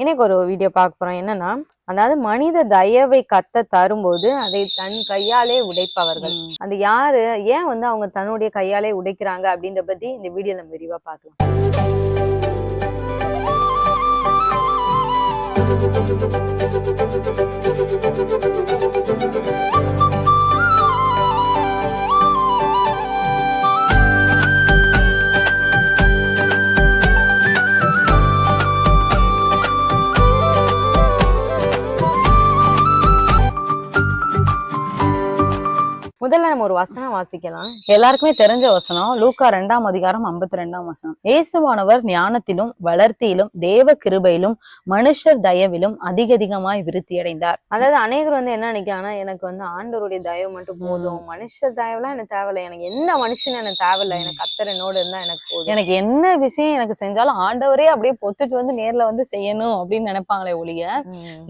இன்னைக்கு ஒரு வீடியோ பார்க்க போறோம். என்னன்னா அதாவது மனித தயவை கத்த தரும்போது அதை தன் கையாலே உடைப்பவர்கள். அது யாரு? ஏன் வந்து அவங்க தன்னுடைய கையாலே உடைக்கிறாங்க அப்படின்ற பத்தி இந்த வீடியோ நம்ம விரிவா பார்க்கலாம். முதல்ல நம்ம ஒரு வசனம் வாசிக்கலாம். எல்லாருக்குமே தெரிஞ்ச வசனம். லூக்கா ரெண்டாம் அதிகாரம் ஐம்பத்தி ரெண்டாம் வசனம். இயேசுவானவர் ஞானத்திலும் வளர்த்தியிலும் தேவ கிருபையிலும் மனுஷர் தயவிலும் அதிக அதிகமாய் விருத்தி அடைந்தார் அதாவது அநேகர் வந்து என்ன நினைக்கிறாங்கன்னா எனக்கு வந்து ஆண்டவருடைய தயவு மட்டும் போதும். மனுஷர் தயவுலாம் எனக்கு தேவையில்லை. எனக்கு எந்த மனுஷனும் எனக்கு தேவையில்லை. எனக்கு கத்தர் என்னோட இருந்தா எனக்கு போதும். எனக்கு என்ன விஷயம் எனக்கு செஞ்சாலும் ஆண்டவரே அப்படியே பொத்துட்டு வந்து நேர்ல வந்து செய்யணும் அப்படின்னு நினைப்பாங்களே ஒழிய.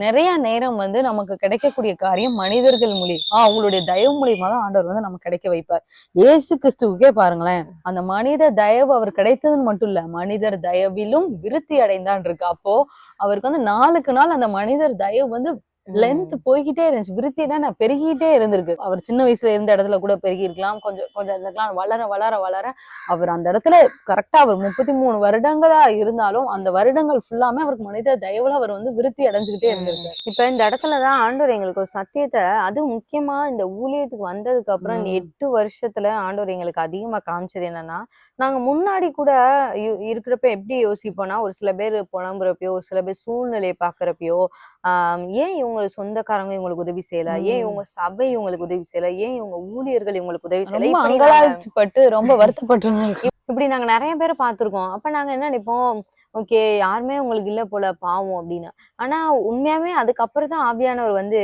நிறைய நேரம் வந்து நமக்கு கிடைக்கக்கூடிய காரியம் மனிதர்கள் மூலியமா அவங்களுடைய தயவு மூலியமா தான் ஆண்டவர் வந்து நமக்கு கிடைக்க வைப்பார். ஏசு கிறிஸ்துவுக்கே பாருங்களேன் அந்த மனித தயவு அவர் கிடைத்ததுன்னு மட்டும் இல்ல மனிதர் தயவிலும் விருத்தி அடைந்தான் இருக்கு. அப்போ அவருக்கு வந்து நாளுக்கு நாள் அந்த மனிதர் தயவு வந்து லென்த் போய்கிட்டே இருந்துச்சு. விருத்தினா நான் பெருகிட்டே இருந்திருக்கு. அவர் சின்ன வயசுல இருந்த இடத்துல கூட பெருகி இருக்கலாம் கொஞ்சம் கொஞ்சம் இருந்திருக்கலாம் வளர வளர வளர அவர் அந்த இடத்துல கரெக்டா அவர் முப்பத்தி மூணு வருடங்களா இருந்தாலும் அந்த வருடங்கள் ஃபுல்லாமே அவருக்கு மனித தயவுல அவர் வந்து விருத்தி அடைஞ்சுக்கிட்டே இருந்திருக்காரு. இப்ப இந்த இடத்துலதான் ஆண்டவர் எங்களுக்கு ஒரு சத்தியத்தை அது முக்கியமா இந்த ஊழியத்துக்கு வந்ததுக்கு அப்புறம் இந்த. எட்டு வருஷத்துல ஆண்டவர் எங்களுக்கு அதிகமா காமிச்சது என்னன்னா நாங்க முன்னாடி கூட இருக்கிறப்ப எப்படி யோசிப்போம்னா ஒரு சில பேர் புலம்புறப்பயோ ஒரு சில பேர் சூழ்நிலையை பாக்குறப்பயோ ஏன் இவங்க சொந்தக்காரங்க இவங்களுக்கு உதவி செய்யல ஏன். இவங்க சபை இவங்களுக்கு உதவி செய்யல ஏன் இவங்க ஊழியர்கள் இவங்களுக்கு உதவி செய்யல அங்கலாய்ப்பட்டு ரொம்ப வருத்தப்பட்டு இப்படி நாங்க நிறைய பேரை பார்த்திருக்கோம். அப்ப நாங்க என்ன நினைப்போம்? ஓகே யாருமே உங்களுக்கு இல்ல போல பாவம் அப்படின்னு. ஆனா உண்மையாவே அதுக்கப்புறம் தான் ஆவியானவர் வந்து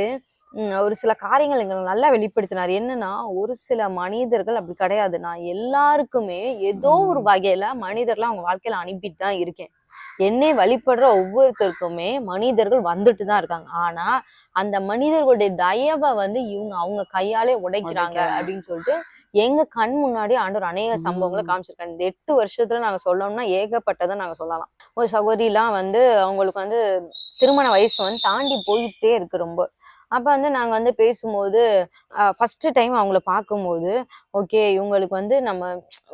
ஒரு சில காரியங்கள் எங்களுக்கு நல்லா வெளிப்படுத்தினார். என்னன்னா ஒரு சில மனிதர்கள் அப்படி கிடையாது. நான் எல்லாருக்குமே ஏதோ ஒரு. வகையில மனிதர்களை அவங்க வாழ்க்கையில அனுப்பிட்டு தான் இருக்கேன். என்னை வழிபடுற ஒவ்வொருத்தருக்குமே மனிதர்கள் வந்துட்டு தான் இருக்காங்க. ஆனா அந்த மனிதர்களுடைய தயவை வந்து இவங்க அவங்க கையாலே உடைக்கிறாங்க. அப்படின்னு சொல்லிட்டு எங்க கண் முன்னாடி ஆண்டவர் அநேக சம்பவங்களை. காமிச்சிருக்காங்க இந்த எட்டு வருஷத்துல நாங்க சொல்லணும்னா ஏகப்பட்டதை நாங்க சொல்லலாம். ஒரு சகோதரிலாம் வந்து அவங்களுக்கு வந்து திருமண வயசு வந்து தாண்டி போயிட்டே இருக்கு ரொம்ப. அப்ப வந்து நாங்க வந்து பேசும்போது ஃபர்ஸ்ட் டைம் அவங்கள பார்க்கும்போது ஓகே இவங்களுக்கு வந்து நம்ம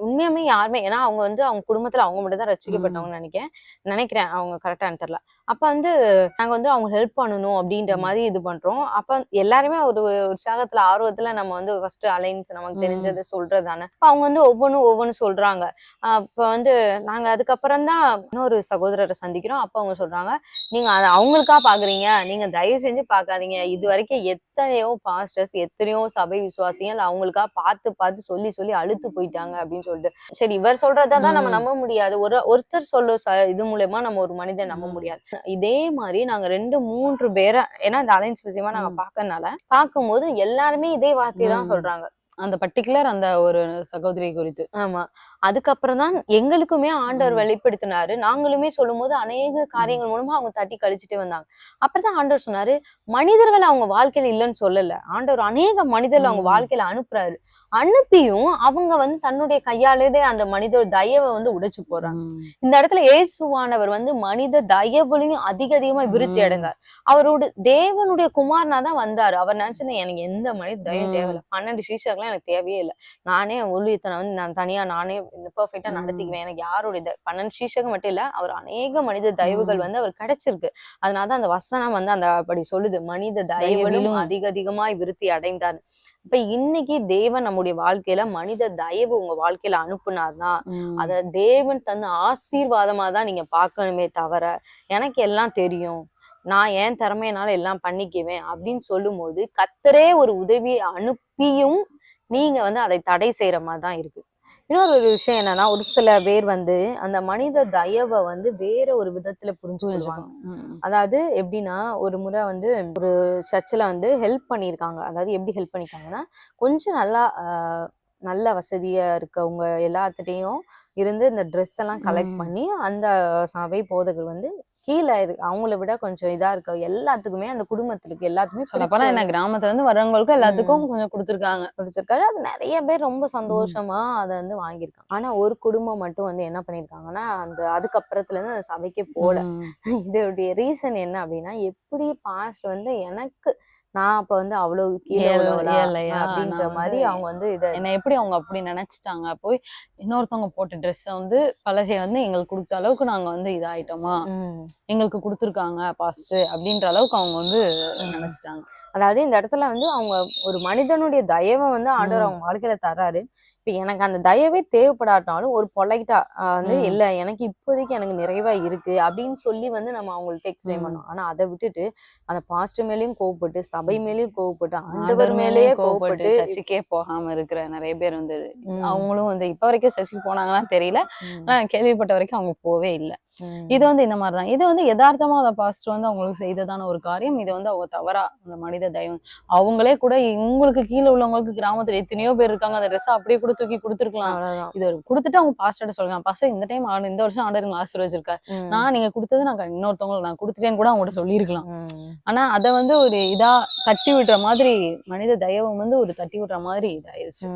உண்மையாமே யாருமே ஏன்னா அவங்க வந்து அவங்க குடும்பத்துல அவங்க மட்டும் தான் ரசிக்கப்பட்டவங்கன்னு நினைக்கிறேன். நினைக்கிறேன் அவங்க கரெக்டானு தெரியல அப்ப வந்து நாங்க வந்து அவங்க ஹெல்ப் பண்ணணும் அப்படின்ற. மாதிரி இது பண்றோம். அப்ப எல்லாருமே ஒரு உற்சாகத்துல ஆர்வத்துல நம்ம வந்து ஃபர்ஸ்ட் அலைன்ஸ் நமக்கு. தெரிஞ்சது சொல்றதானே அப்ப அவங்க வந்து ஒவ்வொன்றும் ஒவ்வொன்றும் சொல்றாங்க. அப்ப வந்து நாங்க அதுக்கப்புறம் தான் இன்னொரு சகோதரரை சந்திக்கிறோம். அப்ப அவங்க சொல்றாங்க நீங்க அதை அவங்களுக்கா பாக்குறீங்க? நீங்க தயவு செஞ்சு பார்க்காதீங்க இது வரைக்கும் எத்தனையோ பாஸ்டர்ஸ் எத்தனையோ சபை விசுவாசிகள் அவங்களுக்கா பார்த்து பார்த்து சொல்லி சொல்லி அழுத்து போயிட்டாங்க அப்படின்னு சொல்லிட்டு சரி இவர் சொல்றதா தான் நம்ம. நம்ப முடியாது ஒரு ஒருத்தர் சொல்ல இது மூலயமா நம்ம ஒரு மனிதன் நம்ப. முடியாது இதே மாதிரி நாங்க ரெண்டு மூன்று பேரை ஏன்னா இந்த அலைன்ஸ் விஷயமா நாங்க ம். பார்க்கறதுனால பார்க்கும்போது எல்லாருமே இதே வார்த்தையை தான். சொல்றாங்க அந்த பர்டிகுலர் அந்த ஒரு சகோதரி குறித்து ஆமா அதுக்கப்புறம் தான் எங்களுக்குமே ஆண்டவர். வெளிப்படுத்தினாரு நாங்களுமே சொல்லும்போது அநேக காரியங்கள் மூலமா அவங்க தட்டி கழிச்சுட்டே வந்தாங்க அப்புறம் ஆண்டவர் சொன்னாரு மனிதர்கள் அவங்க வாழ்க்கையில இல்லைன்னு சொல்லல ஆண்டவர் அநேக மனிதர்கள் அவங்க. வாழ்க்கையில அனுப்புறாரு அனுப்பியும் அவங்க வந்து தன்னுடைய கையாலேதே அந்த மனிதர் தயவை வந்து உடைச்சு போறாங்க. இந்த இடத்துல இயேசுவானவர் வந்து மனித தயவுலையும் அதிக அதிகமா விருத்தி. அடைந்தார் அவரோட தேவனுடைய குமாரனா தான் வந்தாரு அவர் நினைச்சிருந்தேன் எனக்கு எந்த மனித தயவு. தேவையில்ல பன்னெண்டு சீஷர்கள்லாம் எனக்கு தேவையே இல்லை நானே ஊழியத்தை வந்து நான் தனியா நானே பெர்ஃபெக்டா ம். நடத்திக்குவேன் எனக்கு யாருடைய பன்னெண்டு சீஷகம் மட்டும் இல்ல அவர் அநேக மனித தயவுகள். வந்து அவர் கிடைச்சிருக்கு அதனாலதான் அந்த வசனம் வந்து அந்த அப்படி சொல்லுது மனித தயவிலும். அதிக அதிகமாய் விருத்தி அடைந்தார் இப்ப இன்னைக்கு தேவன் நம்முடைய வாழ்க்கையில மனித தயவு உங்க வாழ்க்கையில அனுப்புனார்னா. அத தேவன் தந்த ஆசீர்வாதமா தான் நீங்க பார்க்கணுமே தவிர எனக்கு எல்லாம் தெரியும் நான் என் திறமையினால எல்லாம் பண்ணிக்குவேன் அப்படின்னு சொல்லும்போது கத்தரே ஒரு உதவி அனுப்பியும் நீங்க வந்து அதை தடை செய்யற மாதிரி தான் இருக்கு இன்னொரு ஒரு விஷயம் என்னன்னா ஒரு சில பேர் வந்து அந்த மனித தயவை வந்து வேற ஒரு விதத்துல. ம். அதாவது எப்படின்னா ஒரு முறை வந்து ஒரு சர்ச்சில் வந்து ஹெல்ப் பண்ணியிருக்காங்க அதாவது எப்படி ஹெல்ப் பண்ணியிருக்காங்கன்னா கொஞ்சம் நல்லா நல்ல வசதியா இருக்கவங்க எல்லாத்துட்டையும் இருந்து இந்த ட்ரெஸ் எல்லாம் கலெக்ட். பண்ணி அந்த சபை போதகர் வந்து கீழே இரு- அவங்கள விட கொஞ்சம் இதா இருக்க எல்லாத்துக்குமே அந்த குடும்பத்துக்கு எல்லாத்துக்குமே சொல்ல பிடிச்ச போனா என்ன கிராமத்துல இருந்து வர்றவங்களுக்கும் எல்லாத்துக்கும் கொஞ்சம் கொடுத்துருக்காங்க. கொடுத்துருக்காரு. அது நிறைய பேர் ரொம்ப சந்தோஷமா அதை வந்து வாங்கியிருக்காங்க. ஆனா ஒரு குடும்பம் மட்டும் வந்து என்ன பண்ணிருக்காங்கன்னா அந்த அதுக்கப்புறத்துல இருந்து அந்த சபைக்கே போல. இதோடைய ரீசன் என்ன அப்படின்னா எப்படி பாஸ்ட் வந்து எனக்கு நான் அப்ப வந்து அவ்வளவு கீழே அப்படின்ற மாதிரி அவங்க வந்து இத என்ன எப்படி அவங்க அப்படி நினைச்சிட்டாங்க? போய் இன்னொருத்தவங்க போட்ட ட்ரெஸ்ஸை வந்து பழசை வந்து எங்களுக்கு கொடுத்த அளவுக்கு நாங்க வந்து இதாயிட்டோமா. எங்களுக்கு கொடுத்துருக்காங்க பாஸ்ட் அப்படின்ற அளவுக்கு அவங்க வந்து நினைச்சிட்டாங்க. அதாவது இந்த இடத்துல வந்து அவங்க ஒரு மனிதனுடைய தயவை வந்து ஆண்டவர். அவங்க வாழ்க்கையில தர்றாரு. இப்ப எனக்கு அந்த தயவே தேவைப்படாட்டாலும் ஒரு பொலைட்டா வந்து. இல்ல எனக்கு இப்போதைக்கு எனக்கு நிறைவா இருக்கு அப்படின்னு சொல்லி வந்து நம்ம அவங்கள்ட்ட எக்ஸ்பிளைன். பண்ணோம் ஆனா அதை விட்டுட்டு அந்த பாஸ்ட் மேலயும் கோவப்பட்டு சபை மேலயும் கோவப்பட்டு ஆண்டவர் மேலேயே கோவப்பட்டு சர்ச்சுக்கே போகாம இருக்கிற நிறைய பேர் வந்து. அவங்களும் வந்து இப்ப வரைக்கும் சர்ச்சுக்கு போனாங்களான்னு தெரியல. நான் கேள்விப்பட்ட வரைக்கும் அவங்க போவே இல்ல. இது வந்து இந்த மாதிரிதான். இது வந்து யதார்த்தமா அந்த பாஸ்டர் வந்து அவங்களுக்கு செய்ததான ஒரு காரியம். இது வந்து அவங்க தவறா அந்த மனித தெய்வம் அவங்களே கூட உங்களுக்கு கீழே உள்ளவங்களுக்கு கிராமத்துல எத்தனையோ பேர் இருக்காங்க. அந்த ட்ரெஸ் அப்படியே கூட தூக்கி கொடுத்துருக்கலாம். இது கொடுத்துட்டு அவங்க பாஸ்டர்ட்ட சொல்லலாம் பாஸ்டர் இந்த டைம் ஆண்டு இந்த வருஷம் ஆண்டர் ஆசீர்வச்சிருக்காரு. நான் நீங்க கொடுத்தது நான் இன்னொருத்தவங்களுக்கு நான் கொடுத்துட்டேன்னு கூட அவங்கள்ட்ட சொல்லியிருக்கலாம். ஆனா அதை வந்து ஒரு இதா தட்டி விடுற மாதிரி மனித தயவம் வந்து ஒரு தட்டி விடுற மாதிரி இதாயிருச்சு.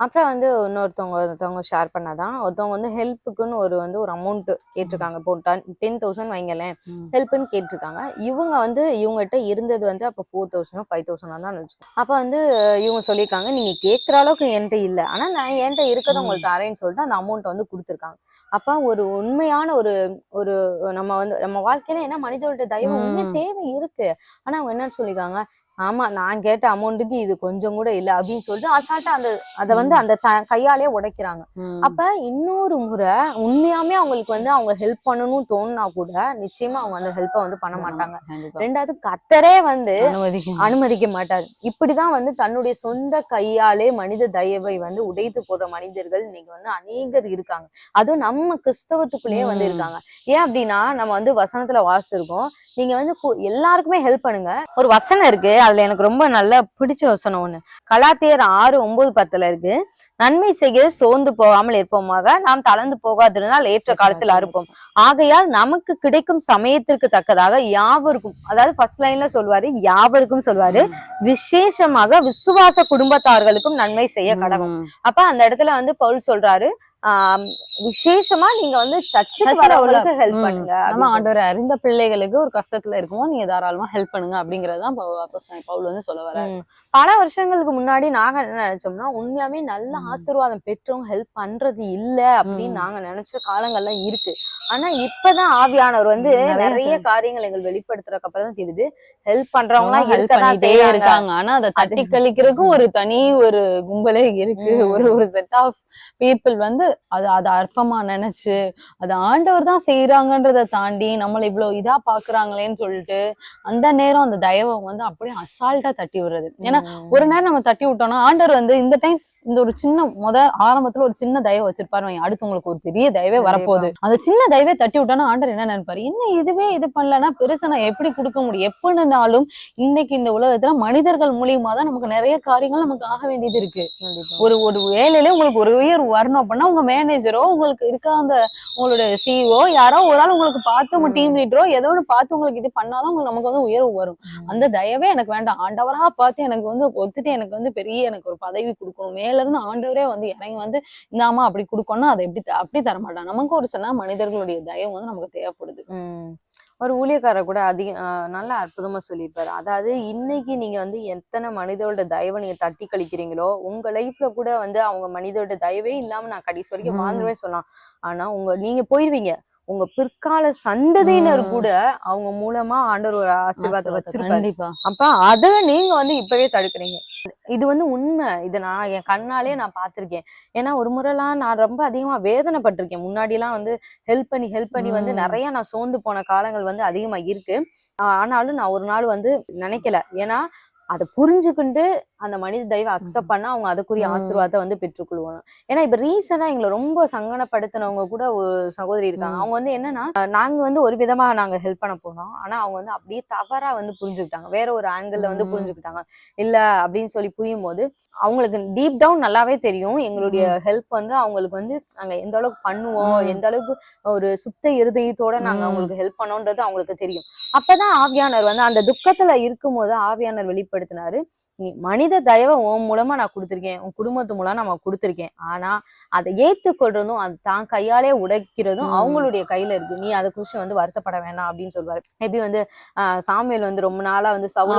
அப்புறம் வந்து இன்னொருத்தவங்க ஒருத்தவங்க ஷேர் பண்ணாதான். ஒருத்தவங்க வந்து ஹெல்ப்புக்குன்னு ஒரு வந்து ஒரு அமௌண்ட் கேட்டிருக்காங்க. இப்போ டென் தௌசண்ட் வைங்களேன். ம். ஹெல்ப்னு கேட்டிருக்காங்க. இவங்க வந்து இவங்ககிட்ட இருந்தது வந்து அப்போ ஃபோர் தௌசண்ட் ஃபைவ் தௌசண்ட் தான் வச்சுக்கோங்க அப்போ வந்து இவங்க சொல்லியிருக்காங்க நீங்க கேட்குற அளவுக்கு என்கிட்ட இல்லை. ஆனா நான் என்கிட்ட இருக்கிறத. உங்களுக்கு தரேன்னு சொல்லிட்டு அந்த அமௌண்ட் வந்து கொடுத்துருக்காங்க. அப்ப ஒரு உண்மையான ஒரு ஒரு நம்ம வந்து நம்ம வாழ்க்கையில என்ன மனிதர்களோட தயவு உண்மை. தேவை இருக்கு. ஆனா அவங்க என்ன சொல்லியிருக்காங்க ஆமா நான் கேட்ட அமௌண்ட்டுக்கு இது கொஞ்சம் கூட இல்ல அப்படின்னு சொல்லிட்டு அசால்ட்டா அந்த அதை வந்து அந்த கையாலே உடைக்கிறாங்க. அப்ப இன்னொரு முறை உண்மையாமே அவங்களுக்கு வந்து அவங்க ஹெல்ப் பண்ணணும்னு தோணுனா கூட நிச்சயமா அவங்க அந்த ஹெல்ப்பை வந்து பண்ண மாட்டாங்க. ரெண்டாவது கத்தரே வந்து அனுமதிக்க மாட்டார். இப்படிதான் வந்து தன்னுடைய சொந்த கையாலே மனித தயவை வந்து உடைத்து போடுற மனிதர்கள் இன்னைக்கு வந்து அநேகர் இருக்காங்க. அதுவும் நம்ம கிறிஸ்தவத்துக்குள்ளேயே வந்து. இருக்காங்க. ஏன் அப்படின்னா நம்ம வந்து வசனத்துல வாசிச்சிருக்கோம். நீங்க வந்து எல்லாருக்குமே ஹெல்ப் பண்ணுங்க. ஒரு வசனம் இருக்கு அதுல எனக்கு ரொம்ப நல்ல பிடிச்ச வசனம் ஒண்ணு. கலாத்தியர் ஆறு ஒன்பது பத்துல இருக்கு. நன்மை செய்ய சோர்ந்து போகாமல் இருப்போமாக. நாம் தளர்ந்து போகாதிருந்தால் ஏற்ற காலத்தில் அறுப்போம். ஆகையால் நமக்கு கிடைக்கும் சமயத்திற்கு தக்கதாக யாவருக்கும் அதாவது ஃபர்ஸ்ட் லைன்ல சொல்வாரு யாவருக்கும் சொல்வாரு விசேஷமாக விசுவாச குடும்பத்தார்களுக்கும் நன்மை செய்ய கடவும். அப்ப அந்த இடத்துல வந்து பவுல் சொல்றாரு விசேஷமா நீங்க வந்து சர்ச்சுக்கு வரவங்களுக்கு ஹெல்ப். பண்ணுங்க அப்படின்னு ஆண்டவரை அறிந்த பிள்ளைகளுக்கு ஒரு கஷ்டத்துல இருக்கும்போது நீங்க தாராளமா ஹெல்ப் பண்ணுங்க அப்படிங்கறதுதான் பவுல் வந்து சொல்ல வர. பல வருஷங்களுக்கு முன்னாடி நாங்க என்ன நினைச்சோம்னா உண்மையாவே நல்ல. ஆசீர்வாதம் பெற்றவங்க ஹெல்ப் பண்றது இல்ல அப்படின்னு. நாங்க நினைச்ச காலங்கள்லாம் இருக்கு. ஆனா இப்பதான் ஆவியானவர் வந்து நிறைய காரியங்கள் எங்கள் வெளிப்படுத்துறதுக்கு அப்புறம் தான் தெரியுது. ஹெல்ப் பண்றவங்க ஹெல்ப் பண்ணிட்டே இருக்காங்க. ஆனா அதை தட்டி கழிக்கிறதுக்கும் ஒரு தனி ஒரு கும்பலே இருக்கு. ஒரு ஒரு செட் ஆஃப் பீப்புள் வந்து அது அதை அற்பமா நினைச்சு அது ஆண்டவர் தான் செய்யறாங்கன்றத தாண்டி நம்மள இவ்வளவு இதா பாக்குறாங்களேன்னு சொல்லிட்டு அந்த நேரம் அந்த தயவை வந்து அப்படியே அசால்ட்டா தட்டி விடுறது. ஏன்னா ஒரு நேரம் நம்ம தட்டி விட்டோம்னா ஆண்டவர் வந்து இந்த டைம் இந்த ஒரு சின்ன முத ஆரம்பத்துல ஒரு சின்ன தயவு வச்சிருப்பாரு. அடுத்து உங்களுக்கு ஒரு பெரிய தயவே வரப்போகுது. அந்த சின்ன தயவே தட்டி விட்டோம்னா ஆண்டவர் என்ன நினைப்பாரு? என்ன இதுவே இது பண்ணலன்னா பெருசா நான் எப்படி கொடுக்க முடியும்? எப்படினாலும் இன்னைக்கு இந்த உலகத்துல மனிதர்கள் மூலியமா தான் நமக்கு நிறைய காரியங்கள் நமக்கு ஆக வேண்டியது இருக்கு. ஒரு ஒரு வேலையில உங்களுக்கு ஒரு உயர் வரணும் அப்படின்னா உங்க மேனேஜரோ உங்களுக்கு இருக்க அந்த உங்களோட சிஇஓ யாரோ ஒரு ஆள் உங்களுக்கு பார்த்து உங்க. டீம் லீடரோ ஏதோ ஒன்று பார்த்து உங்களுக்கு இது பண்ணாதான் உங்களுக்கு நமக்கு வந்து உயர்வு வரும். அந்த தயவே எனக்கு வேண்டாம். ஆண்டவரா பார்த்து எனக்கு வந்து ஒத்துட்டு எனக்கு வந்து பெரிய எனக்கு ஒரு பதவி கொடுக்கணும் மேல இருந்து ஆண்டவரே வந்து இறங்கி வந்து இந்தாமா அப்படி கொடுக்கணும் அதை எப்படி அப்படி தர மாட்டான் நமக்கு ஒரு சில மனிதர்களுடைய தயவு வந்து நமக்கு தேவைப்படுது. ஒரு ஊழியக்காரர் கூட அதிக நல்லா அற்புதமா சொல்லியிருப்பாரு. அதாவது இன்னைக்கு நீங்க வந்து எத்தனை மனிதரோட தயவை நீங்க தட்டி கழிக்கிறீங்களோ உங்க லைஃப்ல கூட வந்து அவங்க மனிதரோட தயவே இல்லாம நான் கடைசி வரைக்கும். வாழ்ந்துருவேன் சொல்லலாம். ஆனா உங்க நீங்க போயிருவீங்க. உங்க பிற்கால சந்ததியினர். கூட அவங்க மூலமா ஆண்டவர் ஒரு ஆசீர்வாதத்தை வச்சிருப்பாரு. அப்ப அத நீங்க வந்து இப்பவே தடுக்கிறீங்க. இது வந்து உண்மை. இதை நான் என் கண்ணாலே நான் பார்த்திருக்கேன். ஏன்னா ஒரு முறைலாம் நான் ரொம்ப அதிகமா வேதனைப்பட்டிருக்கேன். முன்னாடி எல்லாம் வந்து ஹெல்ப் பண்ணி ஹெல்ப் பண்ணி வந்து. நிறைய நான் சோர்ந்து போன காலங்கள் வந்து அதிகமா இருக்கு. ஆனாலும் நான் ஒரு நாள் வந்து நினைக்கல. ஏன்னா அதை புரிஞ்சுக்கிண்டு அந்த மனித தயவை அக்செப்ட் பண்ணா அவங்க அதுக்குரிய. ஆசீர்வாதத்தை வந்து பெற்றுக்கொள்வாங்க ஏன்னா இப்ப ரீசெண்டா எங்களை ரொம்ப சங்கடப்படுத்தினவங்க கூட ஒரு சகோதரி இருக்காங்க. அவங்க வந்து என்னன்னா நாங்க வந்து ஒரு விதமா நாங்க ஹெல்ப் பண்ண போனோம் ஆனா அவங்க வந்து அப்படியே தவறா வந்து புரிஞ்சுக்கிட்டாங்க வேற ஒரு ஆங்கிள் வந்து. புரிஞ்சுக்கிட்டாங்க இல்ல அப்படின்னு சொல்லி புரியும் போது அவங்களுக்கு டீப் டவுன் நல்லாவே தெரியும் எங்களுடைய ஹெல்ப் வந்து அவங்களுக்கு வந்து நாங்க எந்த அளவுக்கு பண்ணுவோம். எந்த அளவுக்கு ஒரு சுத்த இருதயத்தோட நாங்க. அவங்களுக்கு ஹெல்ப் பண்ணோன்றது அவங்களுக்கு தெரியும் அப்பதான் ஆவியானவர் வந்து அந்த துக்கத்துல இருக்கும்போது ஆவியானவர் வெளிப்படுத்தினாரு நீ மனித தயவை உன் மூலமா நான் கொடுத்திருக்கேன். உன் குடும்பத்து மூலம் நம்ம கொடுத்திருக்கேன். ஆனா அதை ஏத்துக்கொள்றதும் அது தான் கையாலே உடைக்கிறதும். அவங்களுடைய கையில இருக்கு. நீ அதை குறிச்சு வந்து வருத்தப்பட வேணாம் அப்படின்னு சொல்லுவாரு எப்படி வந்து ஆஹ் சாமுவேல் வந்து ரொம்ப நாளா வந்து சவுல்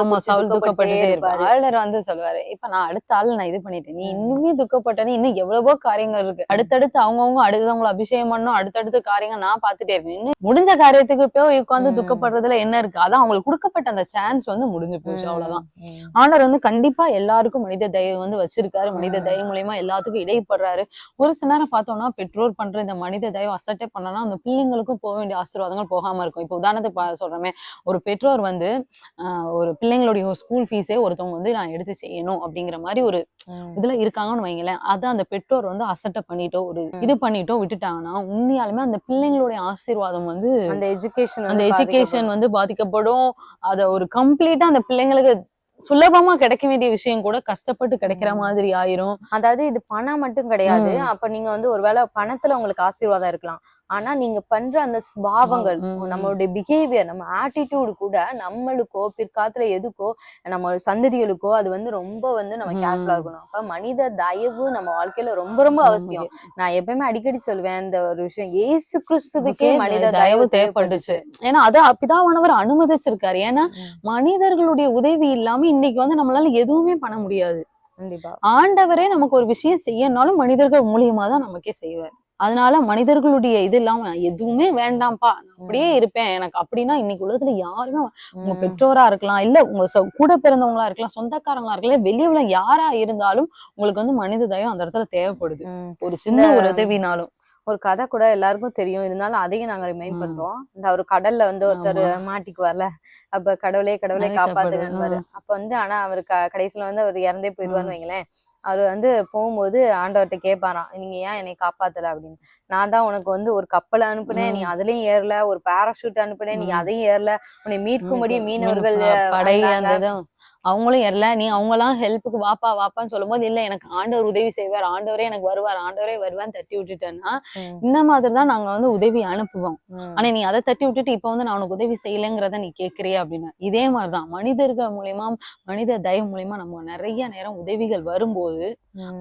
துக்கப்பட்டுட்டே இருப்பாரு. இருப்பாரு ஆளுநர் வந்து சொல்லுவாரு இப்ப நான் அடுத்த ஆள் நான் இது பண்ணிட்டேன். நீ. இன்னுமே துக்கப்பட்டனே இன்னும் எவ்வளவோ காரியங்கள் இருக்கு. அடுத்தடுத்து அவங்கவுங்க அடுத்தவங்களை அபிஷேகம் பண்ணும் அடுத்தடுத்த காரியங்கள் நான் பார்த்துட்டே இருக்கேன். இன்னும் முடிஞ்ச காரியத்துக்கு போய் உட்கார்ந்து ம். துக்கப்படுறதுல என்ன இருக்கு? அதான் அவங்களுக்கு கொடுக்கப்பட்ட அந்த சான்ஸ் வந்து முடிஞ்சு போச்சு. அவ்வளவுதான். ஆண்டவர் வந்து கண்டிப்பா எல்லாருக்கும் மனித தயவு வந்து வச்சிருக்காரு. மனித. தயவு மூலியமா எல்லாத்துக்கும் இடைப்படுறாரு. ஒரு சில நேரம் பார்த்தோம்னா பெற்றோர் பண்ற இந்த மனித தயவு அசட்டே பண்ணனா அந்த பிள்ளைங்களுக்கும் போக வேண்டிய ஆசீர்வாதங்கள் போகாம இருக்கும். இப்போ உதாரணத்துக்கு சொல்றேன் ஒரு பெற்றோர் வந்து ஒரு பிள்ளைங்களுடைய ஒரு ஸ்கூல் ஃபீஸே ஒருத்தவங்க வந்து நான் எடுத்து செய்யணும் அப்படிங்கிற மாதிரி ஒரு. இதுல இருக்காங்கன்னு வைங்களேன். அதை அந்த பெற்றோர் வந்து அசட்டை பண்ணிட்டோ ஒரு இது பண்ணிட்டோ விட்டுட்டாங்கன்னா உண்மையாலுமே அந்த பிள்ளைங்களுடைய ஆசீர்வாதம் வந்து அந்த எஜுகேஷன் அந்த எஜுகேஷன் வந்து பாதிக்கப்படும். அத ஒரு கம்ப்ளீட்டா அந்த பிள்ளைங்களுக்கு சுலபமா கிடைக்க வேண்டிய விஷயம் கூட கஷ்டப்பட்டு கிடைக்கிற. மாதிரி ஆயிரும் அதாவது இது பணம் மட்டும் கிடையாது. அப்ப நீங்க வந்து ஒருவேளை பணத்துல உங்களுக்கு ஆசீர்வாதம் இருக்கலாம் ஆனா நீங்க பண்ற அந்த பாவங்கள் ம். நம்மளுடைய பிஹேவியர் நம்ம ஆட்டிடியூடு கூட நம்மளுக்கோ பிற்காலத்துல எதுக்கோ நம்ம சந்ததிகளுக்கோ அது வந்து ரொம்ப வந்து நம்ம. கேர்ஃபுல்லா இருக்கணும். அப்ப மனித தயவு நம்ம வாழ்க்கையில ரொம்ப ரொம்ப அவசியம். நான் எப்பயுமே அடிக்கடி சொல்லுவேன் இந்த ஒரு விஷயம் ஏசு கிறிஸ்துவுக்கே மனித தயவு தேவைப்பட்டுச்சு ஏன்னா அது பிதாவானவர் அனுமதிச்சிருக்காரு. ஏன்னா. மனிதர்களுடைய உதவி இல்லாம இன்னைக்கு வந்து நம்மளால எதுவுமே பண்ண முடியாது. கண்டிப்பா. ஆண்டவரே நமக்கு ஒரு விஷயம் செய்யனாலும் மனிதர்கள் மூலியமா தான் நமக்கே செய்வார். அதனால மனிதர்களுடைய இது இல்லாம நான் எதுவுமே வேண்டாம்ப்பா. நான் அப்படியே இருப்பேன். எனக்கு அப்படின்னா இன்னைக்கு உலகத்துல யாருமே உங்க. பெற்றோரா இருக்கலாம் இல்ல உங்க கூட பிறந்தவங்களா இருக்கலாம் சொந்தக்காரங்களா இருக்கலாம் வெளியே உள்ள யாரா இருந்தாலும் உங்களுக்கு வந்து மனித தயம் அந்த இடத்துல தேவைப்படுது. ஒரு சின்ன ஒரு உதவினாலும். ஒரு கதை கூட எல்லாருக்கும் தெரியும். இருந்தாலும் அதையும் நாங்க ரிமைண்ட். பண்றோம். இந்த ஒரு கடல்ல வந்து ஒருத்தர் மாட்டிக்குவார்ல அப்ப கடவுளே கடவுளே காப்பாத்துங்கன்னு. அப்ப வந்து ஆனா அவர் கடைசியில வந்து அவர் இறந்தே போயிடுவார்னு வைங்களேன். அவர் வந்து போகும்போது ஆண்டவர்கிட்ட கேட்பாராம் நீங்க ஏன் என்னை காப்பாத்தல? அப்படின்னு. நான் தான் உனக்கு வந்து ஒரு கப்பலை அனுப்புனேன். நீ. அதுலயும் ஏறல. ஒரு பாராஷூட் அனுப்புனேன். நீ. அதையும் ஏறல. உன்னை மீட்கும்படி மீன் மீனவர்கள் அவங்களும் எரல நீ அவங்கலாம் ஹெல்ப்புக்கு வாப்பா வாப்பான்னு சொல்லும்போது இல்ல எனக்கு ஆண்டவர் உதவி செய்வார் ஆண்டவரே எனக்கு வருவார் ஆண்டவரே வருவான்னு தட்டி விட்டுட்டேன்னா. இந்த மாதிரி தான் நாங்க வந்து உதவி அனுப்புவோம். ஆனா நீ அதை தட்டி விட்டுட்டு இப்ப வந்து நான் உனக்கு உதவி செய்யலைங்கிறத நீ கேக்குறிய அப்படின்னா இதே மாதிரிதான் மனிதர்கள் மூலியமா மனித தயவு மூலியமா நம்ம நிறைய நேரம் உதவிகள் வரும்போது.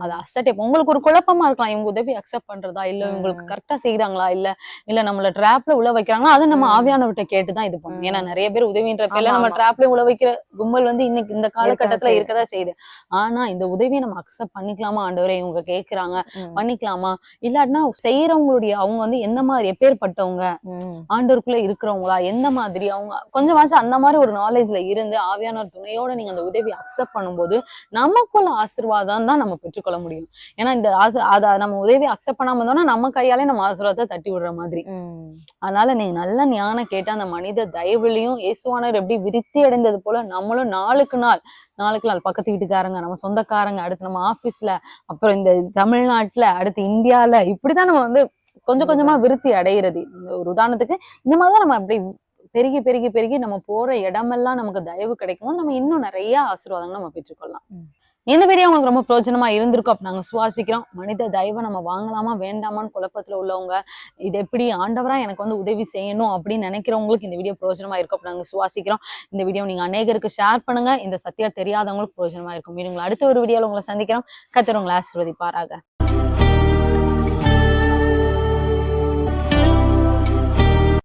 அதை அசட்டை உங்களுக்கு ஒரு குழப்பமா இருக்கலாம் இவங்க உதவி அக்செப்ட் பண்றதா இல்ல. இவங்களுக்கு கரெக்டா செய்யறாங்களா இல்ல இல்ல நம்மள ட்ராப்ல உள்ள வைக்கிறாங்களா அது நம்ம. ஆவியானவர்கிட்ட கேட்டுதான் இது பண்ணணும் ஏன்னா. நிறைய பேர் உதவின்ற பேர்ல நம்ம. ட்ராப்ல உள்ள வைக்கிற கும்பல் வந்து இன்னைக்கு இந்த காலகட்டத்துல. இருக்கதா செய்யுது ஆனா இந்த உதவியை நம்ம அக்செப்ட் பண்ணிக்கலாமா ஆண்டவரே இவங்க கேக்குறாங்க. பண்ணிக்கலாமா இல்லாட்டினா செய்யறவங்களுடைய அவங்க வந்து எந்த மாதிரி எப்பேற்பட்டவங்க. ஆண்டவருக்குள்ள இருக்கிறவங்களா எந்த மாதிரி அவங்க கொஞ்சமாச்சும் அந்த மாதிரி ஒரு நாலேஜ்ல இருந்து ஆவியானவர் துணையோட நீங்க அந்த உதவி அக்செப்ட் பண்ணும்போது நமக்குள்ள ஆசீர்வாதம் தான் நம்ம பெற்றுக்கொள்ள முடியும். ஏன்னா இந்த ஆசை அத நம்ம உதவி அக்செப்ட் பண்ணாம இருந்தோம்னா நம்ம கையாலே நம்ம ஆசீர்வாதத்தை தட்டி விடுற மாதிரி. அதனால நீங்க நல்ல ஞானம் கேட்ட அந்த மனித தயவுலையும் இயேசுவானவர் எப்படி விருத்தி அடைந்தது போல நம்மளும் நாளுக்கு நாள் நாளுக்கு நாள் பக்கத்து வீட்டுக்காரங்க நம்ம சொந்தக்காரங்க அடுத்து நம்ம ஆபீஸ்ல அப்புறம் இந்த தமிழ்நாட்டுல அடுத்து இந்தியால இப்படிதான் நம்ம வந்து கொஞ்சம் கொஞ்சமா விருத்தி அடையிறது. இந்த ஒரு உதாரணத்துக்கு இந்த மாதிரிதான் நம்ம அப்படி பெருகி பெருகி பெருகி நம்ம போற இடமெல்லாம் நமக்கு தயவு கிடைக்கும் நம்ம இன்னும் நிறைய ஆசீர்வாதங்கள் நம்ம பெற்றுக்கொள்ளலாம். இந்த வீடியோ உங்களுக்கு ரொம்ப பிரோஜனமா இருந்திருக்கும். அப்போ நாங்க சுவாசிக்கிறோம். மனித தயவை நம்ம வாங்கலாமா வேண்டாமான்னு குழப்பத்துல உள்ளவங்க இது எப்படி ஆண்டவரா எனக்கு வந்து உதவி செய்யணும் அப்படின்னு நினைக்கிறவங்களுக்கு இந்த வீடியோ பிரோஜனமா இருக்கும். அப்போ நாங்க சுவாசிக்கிறோம். இந்த வீடியோ நீங்க அநேகருக்கு ஷேர் பண்ணுங்க. இந்த சத்தியா தெரியாதவங்களுக்கு பிரோஜனமா இருக்கும். மீண்டும் உங்களை அடுத்த ஒரு வீடியோவில் உங்களை சந்திக்கிறோம். கத்துறவங்களை ஆசிர்வதிப்பாராக.